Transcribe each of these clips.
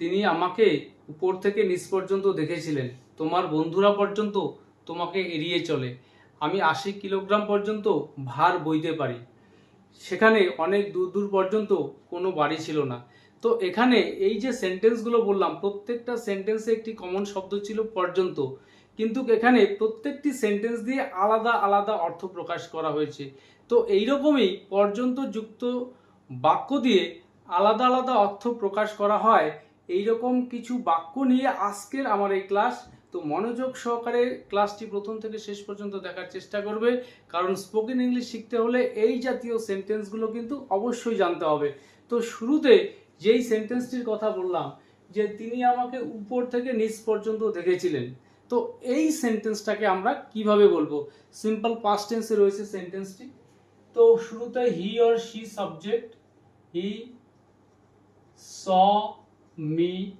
তিনি আমাকে উপর থেকে নিচ পর্যন্ত দেখেছিলেন। তোমার বন্ধুরা পর্যন্ত তোমাকে এড়িয়ে চলে। আমি আশি কিলোগ্রাম পর্যন্ত ভার বইতে পারি। সেখানে অনেক দূর দূর পর্যন্ত কোনো বাড়ি ছিল না। তো এখানে এই যে সেন্টেন্সগুলো বললাম, প্রত্যেকটা সেন্টেন্সে একটি কমন শব্দ ছিল পর্যন্ত। কিন্তু এখানে প্রত্যেকটি সেন্টেন্স দিয়ে আলাদা আলাদা অর্থ প্রকাশ করা হয়েছে। তো এইরকমই পর্যন্ত যুক্ত বাক্য দিয়ে আলাদা আলাদা অর্থ প্রকাশ করা হয় এইরকম কিছু বাক্য নিয়ে আজকের আমার এই ক্লাস। তো মনোযোগ সহকারে ক্লাসটি প্রথম থেকে শেষ পর্যন্ত দেখার চেষ্টা করবে। কারণ স্পোকেন ইংলিশ শিখতে হলে এই জাতীয় সেন্টেন্সগুলো কিন্তু অবশ্যই জানতে হবে। তো শুরুতে যেই সেন্টেন্সটির কথা বললাম, যে তিনি আমাকে উপর থেকে নিচ পর্যন্ত দেখেছিলেন। তো এই সেন্টেন্সটাকে আমরা কীভাবে বলব? সিম্পল পাস্ট টেন্সে রয়েছে সেন্টেন্সটি তো শুরুতে he or she subject he saw me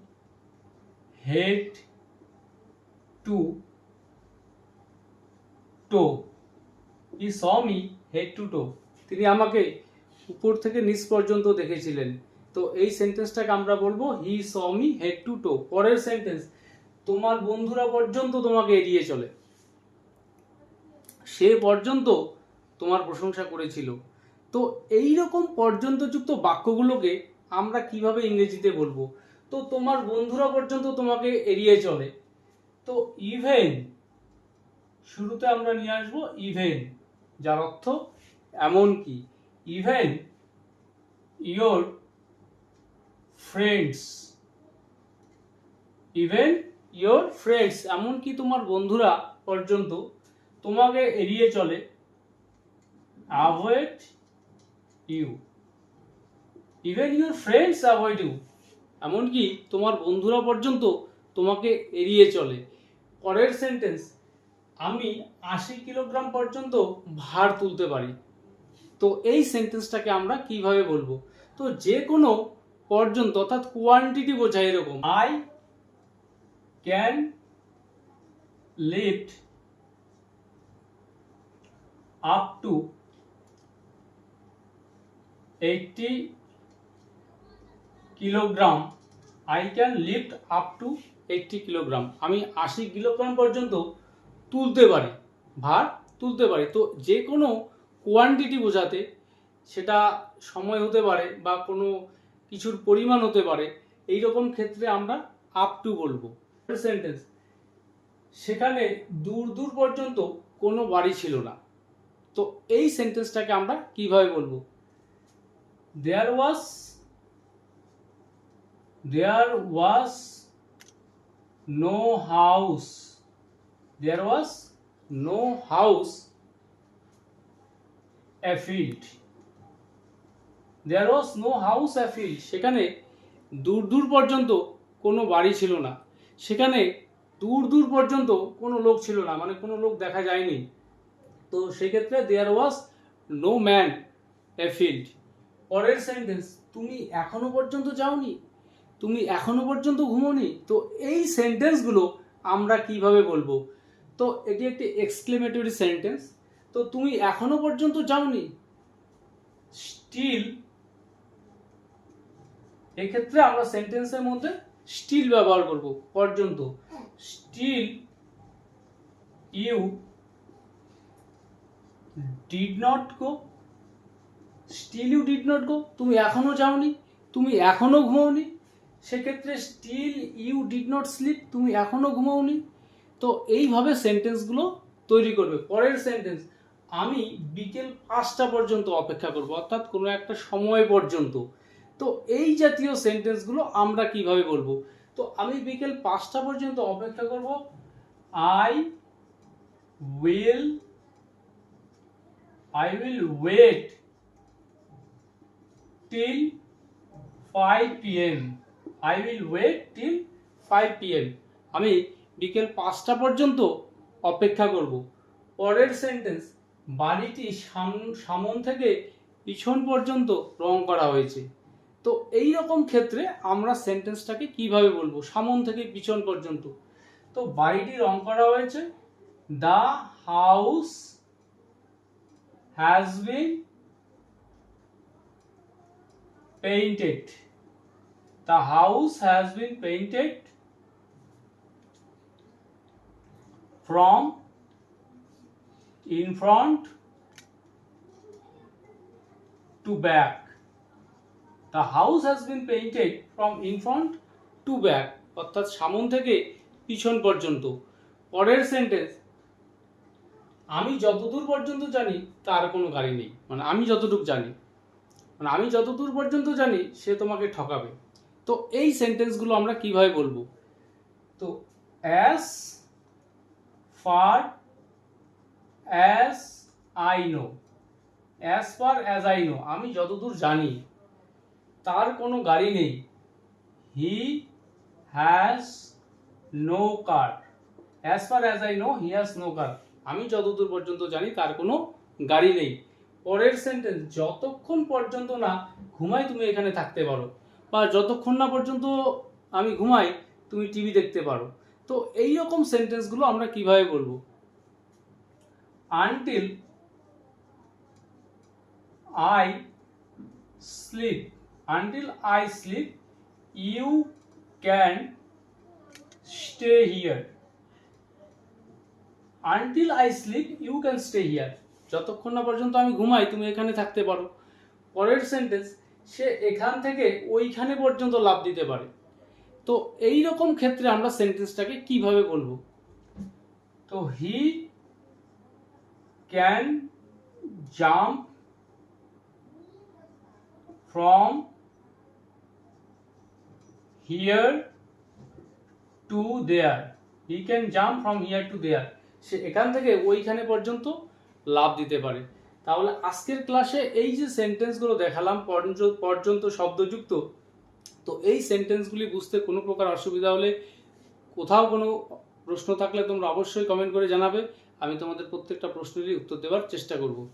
head to toe. He saw me head to toe. তিনি আমাকে উপর থেকে নিচ পর্যন্ত দেখেছিলেন। তো এই সেন্টেন্সটাকে আমরা বলব, he saw me head to toe. পরের সেন্টেন্স, তোমার বন্ধুরা পর্যন্ত তোমাকে এড়িয়ে চলে। সে পর্যন্ত তোমার প্রশংসা করেছিল। তো এই রকম পর্যন্তযুক্ত বাক্যগুলোকে আমরা কীভাবে ইংরেজিতে বলব? তো তোমার বন্ধুরা পর্যন্ত তোমাকে এড়িয়ে চলে। তো ইভেন শুরুতে আমরা নিয়ে আসব ইভেন যার অর্থ এমন কি? Even your friends even your friends এমনকি তোমার বন্ধুরা পর্যন্ত তোমাকে এড়িয়ে চলে। Avoid you even your friends avoid you এমনকি তোমার বন্ধুরা পর্যন্ত তোমাকে এড়িয়ে চলে। পরের সেন্টেন্স আমি আশি কিলোগ্রাম পর্যন্ত ভার তুলতে পারি। তো এই সেন্টেন্সটাকে আমরা কীভাবে বলব? তো যে কোনো পর্যন্ত, অর্থাৎ কোয়ান্টিটি বোঝায় এরকম। I can lift up to eighty kilogram I can lift up to eighty kilogram আমি আশি কিলোগ্রাম পর্যন্ত তুলতে পারি, ভার তুলতে পারি। তো যে কোনো কোয়ান্টিটি বোঝাতে সেটা সময় হতে পারে বা কোনো কিছুর পরিমাণ হতে পারে এই রকম ক্ষেত্রে আমরা আপ টু বলব। সেন্টেন্স সেখানে দূর দূর পর্যন্ত কোনো বাড়ি ছিল না। তো এই সেন্টেন্সটাকে আমরা কীভাবে বলব? There was there was no house there was no house afield there was no house afield সেখানে দূর দূর পর্যন্ত কোনো বাড়ি ছিল না। সেখানে দূর দূর পর্যন্ত কোনো লোক ছিল না মানে কোনো লোক দেখা যায়নি। তো সেক্ষেত্রে দেয়ার ওয়াজ নো ম্যান অ্যাফিল্ড পরের সেন্টেন্স তুমি এখনও পর্যন্ত যাওনি? তুমি এখনও পর্যন্ত ঘুমোনি? তো এই সেন্টেন্সগুলো আমরা কীভাবে বলব? তো এটি একটি এক্সক্লেমেটরি সেন্টেন্স তো তুমি এখনও পর্যন্ত যাওনি? স্টিল এক্ষেত্রে আমরা সেন্টেন্সের মধ্যে স্টিল ব্যবহার করব, পর্যন্ত। Still you did not go still you did not go তুমি এখনও যাওনি? তুমি এখনও ঘুমাওনি? সেক্ষেত্রে still you did not sleep তুমি এখনও ঘুমাওনি। তো এইভাবে সেন্টেন্সগুলো তৈরি করবে। পরের সেন্টেন্স আমি বিকেল পাঁচটা পর্যন্ত অপেক্ষা করব, অর্থাৎ কোনো একটা সময় পর্যন্ত। তো এই জাতীয় সেন্টেন্সগুলো আমরা কীভাবে বলব? তো আমি বিকেল পাঁচটা পর্যন্ত অপেক্ষা করব। I will I will wait till five PM I will wait till five PM আমি বিকেল পাঁচটা পর্যন্ত অপেক্ষা করব। পরের সেন্টেন্স বাড়িটি সাম- সামন থেকে পিছন পর্যন্ত রং করা হয়েছে। তো এই রকম ক্ষেত্রে আমরা সেন্টেন্সটাকে কীভাবে বলব? সামন থেকে পিছন পর্যন্ত। তো বাড়িটি রং করা হয়েছে। The house has been painted the house has been painted from in front to back the house has been painted from in front to back অর্থাৎ সামন থেকে পিছন পর্যন্ত। পরের সেন্টেন্স আমি যতদূর পর্যন্ত জানি, তার কোনো গাড়ি নেই। মানে আমি যতটুকু জানি। মানে আমি যতদূর পর্যন্ত জানি, সে তোমাকে ঠকাবে। তো এই সেন্টেন্সগুলো আমরা কীভাবে বলব? তো as far as I know as far as I know আমি যতদূর জানি, তার কোনো গাড়ি নেই। He has no car as far as I know he has no car আমি যতদূর পর্যন্ত জানি, তার কোনো গাড়ি নেই। পরের সেন্টেন্স যতক্ষণ পর্যন্ত না ঘুমাই তুমি এখানে থাকতে পারো। বা যতক্ষণ না পর্যন্ত আমি ঘুমাই, তুমি টিভি দেখতে পারো। তো এই রকম সেন্টেন্সগুলো আমরা কীভাবে বলব? Until I sleep until I sleep you can stay here until I sleep you can stay here যতক্ষণ না পর্যন্ত আমি ঘুমাই, তুমি এখানে থাকতে পারো। পরের সেন্টেন্স সে এখান থেকে ওইখানে পর্যন্ত লাভ দিতে পারে। তো এই রকম ক্ষেত্রে আমরা সেন্টেন্সটাকে কীভাবে বলব? তো he can jump from here to there. He can jump from here to there. সে এখান থেকে ওইখানে পর্যন্ত লাভ দিতে পারে। তাহলে আজকের ক্লাসে এই যে সেন্টেন্সগুলো দেখালাম, পর্য- পর্যন্ত শব্দযুক্ত, তো এই সেন্টেন্সগুলি বুঝতে কোনো প্রকার অসুবিধা হলে কোথাও কোনো প্রশ্ন থাকলে তোমরা অবশ্যই কমেন্ট করে জানাবে। আমি তোমাদের প্রত্যেকটা প্রশ্নেরই উত্তর দেওয়ার চেষ্টা করব।